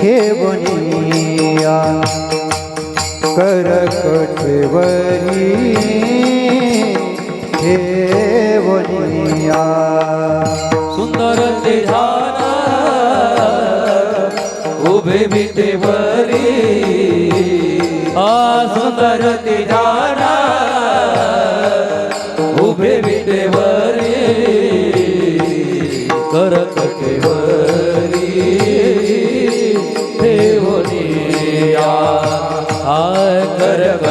ठेवनिया ते ध्यान उभे सुंदर ते ध्यान उभे मी सुंदर ते ध्यान आ सुंदर ते ध्यान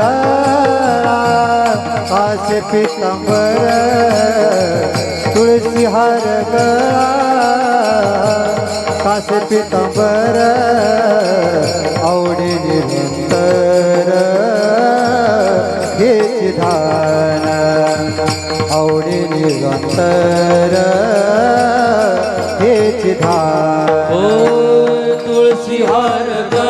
गळा कासे पितांबर तुळशी हार गळा. कासे पितांबर आवडी निरंतर हेच धान. आवडी निरंतर हेच धान. ओ तुळसी हार गळा.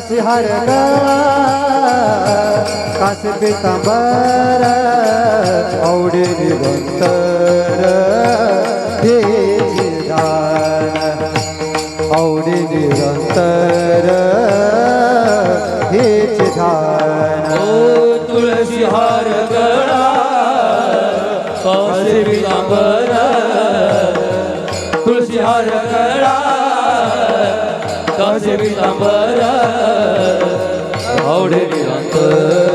तुळसी हार कास पितांबर आवडे निरंतर हे दान आवडे निरंतर हेच धान तुळशी हार गळा कासे पितांबर तुळशी हार गळा कासे पितांबर आवडे निरंतर